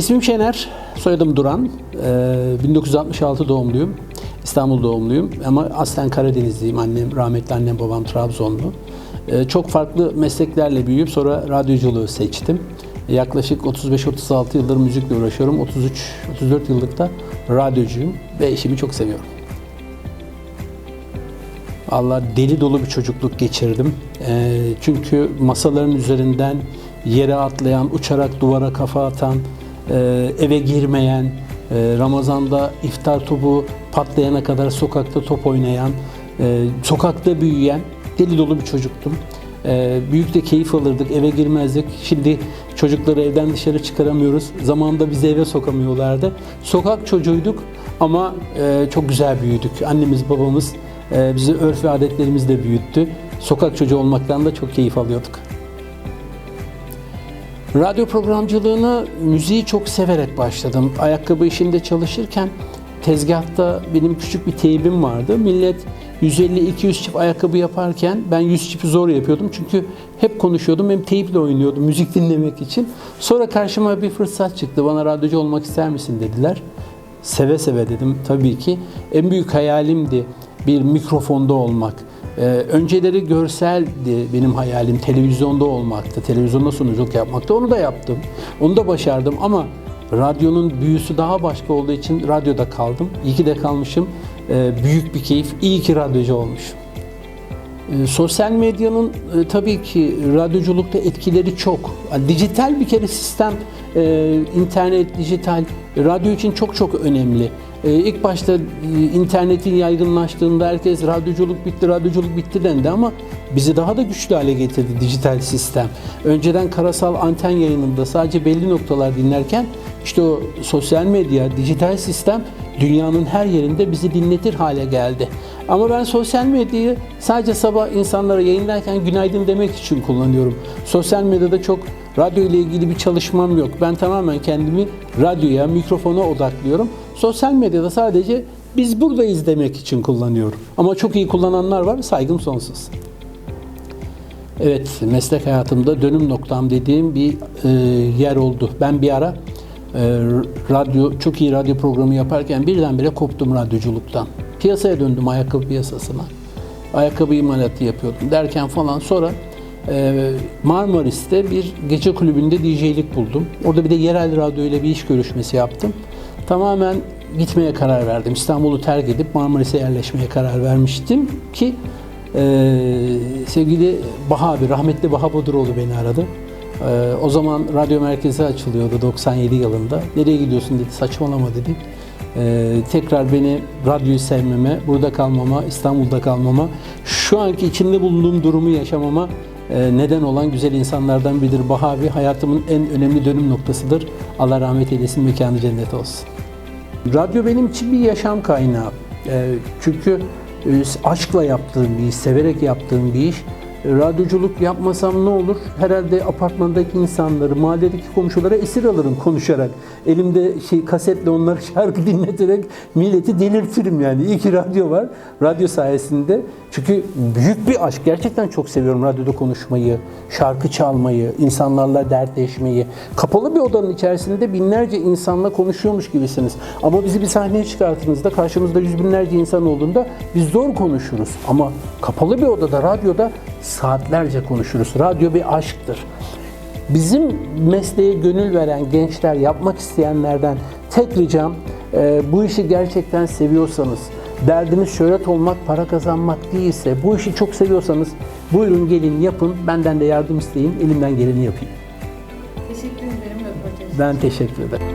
İsmim Şener, soyadım Duran. Ee, 1966 doğumluyum. İstanbul doğumluyum ama aslen Karadenizliyim. Annem, rahmetli annem babam Trabzonlu. Ee, çok farklı mesleklerle büyüyüp sonra radyoculuğu seçtim. Yaklaşık 35-36 yıldır müzikle uğraşıyorum. 33-34 yıllık da radyocuyum ve işimi çok seviyorum. Allah deli dolu bir çocukluk geçirdim. Ee, çünkü masaların üzerinden yere atlayan, uçarak duvara kafa atan, eve girmeyen, e, Ramazan'da iftar topu patlayana kadar sokakta top oynayan, e, sokakta büyüyen deli dolu bir çocuktum. E, büyük de keyif alırdık, eve girmezdik. Şimdi çocukları evden dışarı çıkaramıyoruz. Zamanında bizi eve sokamıyorlardı. Sokak çocuğuyduk ama e, çok güzel büyüdük. Annemiz, babamız e, bizi örf ve adetlerimizle büyüttü. Sokak çocuğu olmaktan da çok keyif alıyorduk. Radyo programcılığına müziği çok severek başladım. Ayakkabı işinde çalışırken tezgahta benim küçük bir teybim vardı. Millet 150-200 çift ayakkabı yaparken ben 100 çipi zor yapıyordum. Çünkü hep konuşuyordum hem teyple oynuyordum müzik dinlemek için. Sonra karşıma bir fırsat çıktı. Bana radyocu olmak ister misin dediler. Seve seve dedim tabii ki. En büyük hayalimdi bir mikrofonda olmak. Ee, önceleri görseldi benim hayalim, televizyonda olmaktı, televizyonda sunuculuk yapmakta. Onu da yaptım, onu da başardım ama radyonun büyüsü daha başka olduğu için radyoda kaldım. İyi ki de kalmışım. Ee, büyük bir keyif, iyi ki radyocu olmuşum. E, Sosyal medyanın e, tabii ki radyoculukta etkileri çok. Yani dijital bir kere sistem, e, internet, dijital, radyo için çok çok önemli. E, İlk başta e, internetin yaygınlaştığında herkes radyoculuk bitti, radyoculuk bitti dendi ama bizi daha da güçlü hale getirdi dijital sistem. Önceden karasal anten yayınında sadece belli noktalar dinlerken işte o sosyal medya, dijital sistem dünyanın her yerinde bizi dinletir hale geldi. Ama ben sosyal medyayı sadece sabah insanlara yayınlarken günaydın demek için kullanıyorum. Sosyal medyada çok radyo ile ilgili bir çalışmam yok. Ben tamamen kendimi radyoya, mikrofona odaklıyorum. Sosyal medyada sadece biz buradayız demek için kullanıyorum. Ama çok iyi kullananlar var, saygım sonsuz. Evet, meslek hayatımda dönüm noktam dediğim bir e, yer oldu. Ben bir ara radyo, çok iyi radyo programı yaparken birdenbire koptum radyoculuktan. Piyasaya döndüm, ayakkabı piyasasına. Ayakkabı imalatı yapıyordum derken falan sonra e, Marmaris'te bir gece kulübünde DJ'lik buldum. Orada bir de yerel radyo ile bir iş görüşmesi yaptım. Tamamen gitmeye karar verdim. İstanbul'u terk edip Marmaris'e yerleşmeye karar vermiştim ki ee, sevgili Baha abi, rahmetli Baha Boduroğlu beni aradı. Ee, o zaman radyo merkezi açılıyordu 97 yılında. Nereye gidiyorsun dedi, saçmalama dedi. Ee, tekrar beni radyoyu sevmeme, burada kalmama, İstanbul'da kalmama, şu anki içinde bulunduğum durumu yaşamama e, neden olan güzel insanlardan biridir. Baha abi hayatımın en önemli dönüm noktasıdır. Allah rahmet eylesin, mekanı cennet olsun. Radyo benim için bir yaşam kaynağı. Ee, çünkü e, aşkla yaptığım bir iş, severek yaptığım bir iş. Radyoculuk yapmasam ne olur? Herhalde apartmandaki insanları, mahalledeki komşulara esir alırım konuşarak. Elimde şey kasetle onları şarkı dinleterek milleti delirtirim yani. İyi ki radyo var. Radyo sayesinde. Çünkü büyük bir aşk. Gerçekten çok seviyorum radyoda konuşmayı, şarkı çalmayı, insanlarla dertleşmeyi. Kapalı bir odanın içerisinde binlerce insanla konuşuyormuş gibisiniz. Ama bizi bir sahneye çıkarttığınızda karşımızda yüz binlerce insan olduğunda biz zor konuşuruz. Ama kapalı bir odada, radyoda saatlerce konuşuruz. Radyo bir aşktır. Bizim mesleğe gönül veren gençler, yapmak isteyenlerden tek ricam e, bu işi gerçekten seviyorsanız, derdiniz şöhret olmak, para kazanmak değilse, bu işi çok seviyorsanız buyurun gelin yapın, benden de yardım isteyin, elimden geleni yapayım. Teşekkür ederim. Ben teşekkür ederim.